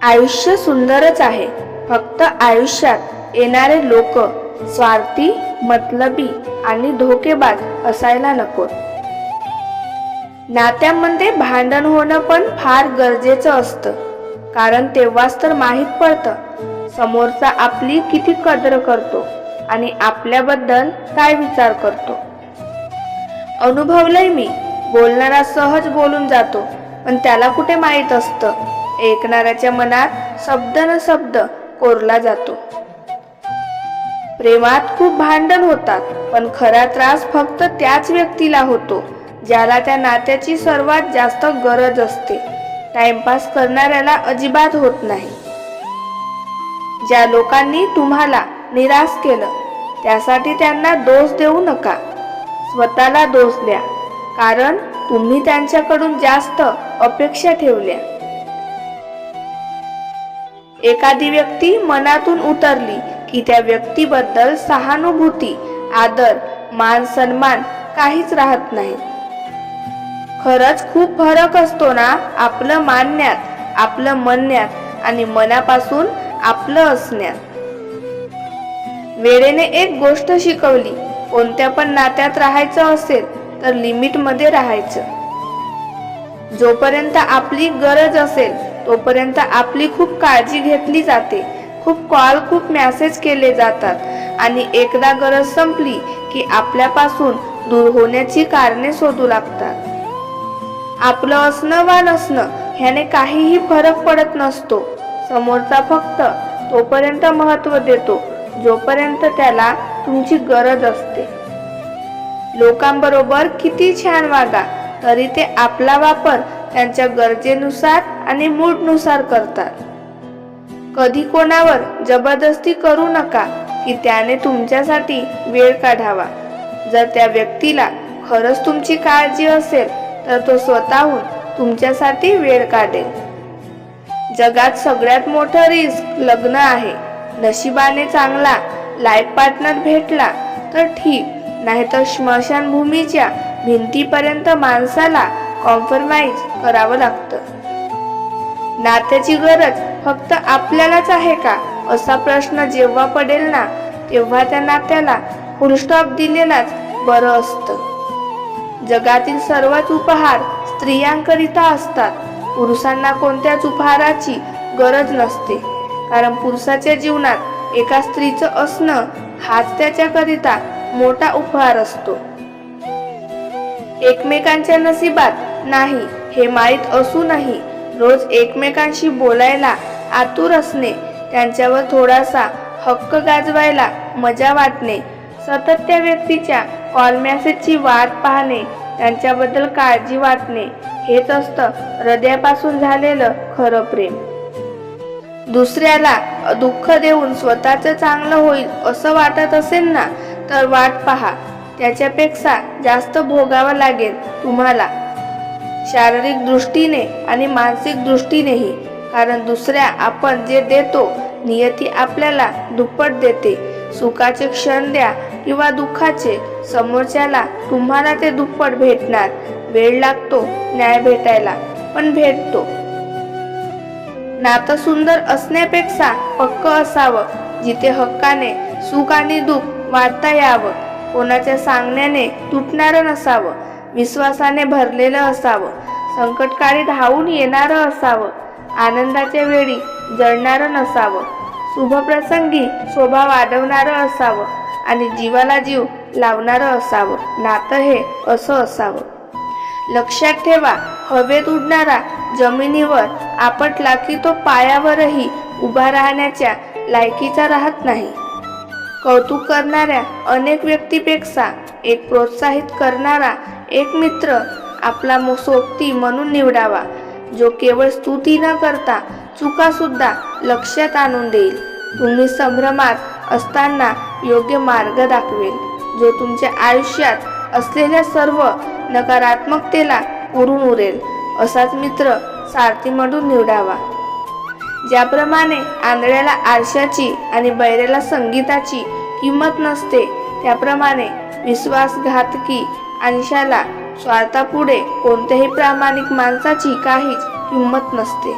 आयुष्य सुंदरच आहे. फक्त आयुष्यात येणारे लोक स्वार्थी मतलबी आणि धोकेबाज असायला नको. नात्यामध्ये भांडण होणं पण फार गरजेचं असतं. कारण तेव्हाच तर माहीत पडतं समोरचा आपली किती कदर करतो आणि आपल्याबद्दल काय विचार करतो. अनुभवलंय मी बोलणारा सहज बोलून जातो पण त्याला कुठे माहीत असतं? ऐकणाऱ्याच्या मनात शब्द न शब्द कोरला जातो. प्रेमात खूप भांडण होतात पण खरा त्रास फक्त त्याच व्यक्तीला होतो ज्याला त्या नात्याची सर्वात जास्त गरज असते. टाइमपास करणाऱ्याला अजिबात होत नाही. ज्या लोकांनी तुम्हाला निराश केलं त्यासाठी त्यांना दोष देऊ नका. स्वतःला दोष द्या कारण तुम्ही त्यांच्याकडून जास्त अपेक्षा ठेवल्या. एखादी व्यक्ती मनातून उतरली की त्या व्यक्तीबद्दल सहानुभूती आदर मान सन्मान काहीच राहत नाही. खरंच खूप फरक असतो ना आपलं मानण्यात आपलं म्हणण्यात आणि मनापासून आपलं असण्यात. वेळेने एक गोष्ट शिकवली कोणत्या पण नात्यात राहायचं असेल तर लिमिटमध्ये राहायचं. जोपर्यंत आपली गरज असेल तोपर्यंत आपली खूप काळजी घेतली जाते. खूप कॉल खूप मेसेज केले जातात. आणि एकदा गरज संपली की आपल्यापासून दूर होण्याची कारणे शोधू लागतात. आपलं असणं वा नसणं ह्याने काहीही फरक पडत नसतो. समोरचा फक्त तोपर्यंत महत्त्व देतो जोपर्यंत त्याला तुमची गरज असते. लोकांबरोबर किती छान वागा तरी ते आपला वापर त्यांच्या गरजेनुसार आणि मूडनुसार करतात. कधी कोणावर जबरदस्ती करू नका की त्याने तुमच्यासाठी वेळ काढावा. जर त्या व्यक्तीला खरंच तुमची काळजी असेल तर तो स्वतःहून तुमच्यासाठी वेळ काढेल. जगात सगळ्यात मोठं रिस्क लग्न आहे. नशिबाने चांगला लाईफ पार्टनर भेटला तर ठीक. नाहीतर स्मशानभूमीच्या भिंतीपर्यंत माणसाला कॉम्प्रोमाइज करावं लागतं. नात्याची गरज फक्त आपल्यालाच आहे का? असा प्रश्न जेव्हा पडेल ना तेव्हा त्या नात्याला फुलस्टॉप दिलेलाच बरं असतं. जगातील सर्वच उपहार स्त्रियांकरिता असतात. पुरुषांना कोणत्याच उपहाराची गरज नसते. कारण पुरुषाच्या जीवनात एका स्त्रीचं असणं हाच त्याच्याकरिता मोठा उपहार असतो. एकमेकांच्या नशिबात नाही हे माहीत असूनही रोज एकमेकांशी बोलायला आतुर असणे त्यांच्यावर थोडासा हक्क गाजवायला मजा वाटणे सतत त्या व्यक्तीच्या कॉल मॅसेजची वाट पाहणे त्यांच्याबद्दल काळजी वाटणे हेच असतं हृदयापासून झालेलं खरं प्रेम. दुसऱ्याला दुःख देऊन स्वतःच चांगलं होईल असं वाटत असेल ना तर वाट पहा. त्याच्यापेक्षा जास्त भोगावं लागेल तुम्हाला. शारीरिक दृष्टीने आणि मानसिक दृष्टीनेही. कारण दुसऱ्या आपण जे देतो नियती आपल्याला दुप्पट देते. सुखाचे क्षण द्या किंवा दुःखाचे समोरच्याला तुम्हाला ते दुप्पट भेटणार. वेळ लागतो न्याय भेटायला पण भेटतो. नातं सुंदर असण्यापेक्षा पक्क असावं जिथे हक्काने सुख आणि दुःख वाढता यावं. कोणाच्या सांगण्याने तुटणारं नसावं. विश्वासाने भरलेलं असावं. संकटकाळी धावून येणारं असावं. आनंदाच्या वेळी जळणारं नसावं. शुभप्रसंगी शोभा वाढवणारं असावं आणि जीवाला जीव लावणारं असावं. नातं हे असं असावं. लक्षात ठेवा हवेत उडणारा जमिनीवर आपटला की तो पायावरही उभा राहण्याच्या लायकीचा राहत नाही. कौतुक करणाऱ्या अनेक व्यक्तीपेक्षा एक प्रोत्साहित करणारा एक मित्र आपला सोबती म्हणून निवडावा. जो केवळ स्तुती न करता चुका सुद्धा लक्षात आणून देईल. तुम्ही संभ्रमात असताना योग्य मार्ग दाखवेल. जो तुमच्या आयुष्यात असलेल्या सर्व नकारात्मकतेला उरून उरेल. असाच मित्र सारथी म्हणून निवडावा. ज्याप्रमाणे आंधळ्याला आरशाची आणि बैऱ्याला संगीताची किंमत नसते त्याप्रमाणे विश्वासघातकी अंशाला स्वार्थापुढे कोणत्याही प्रामाणिक माणसाची काहीच किंमत नसते.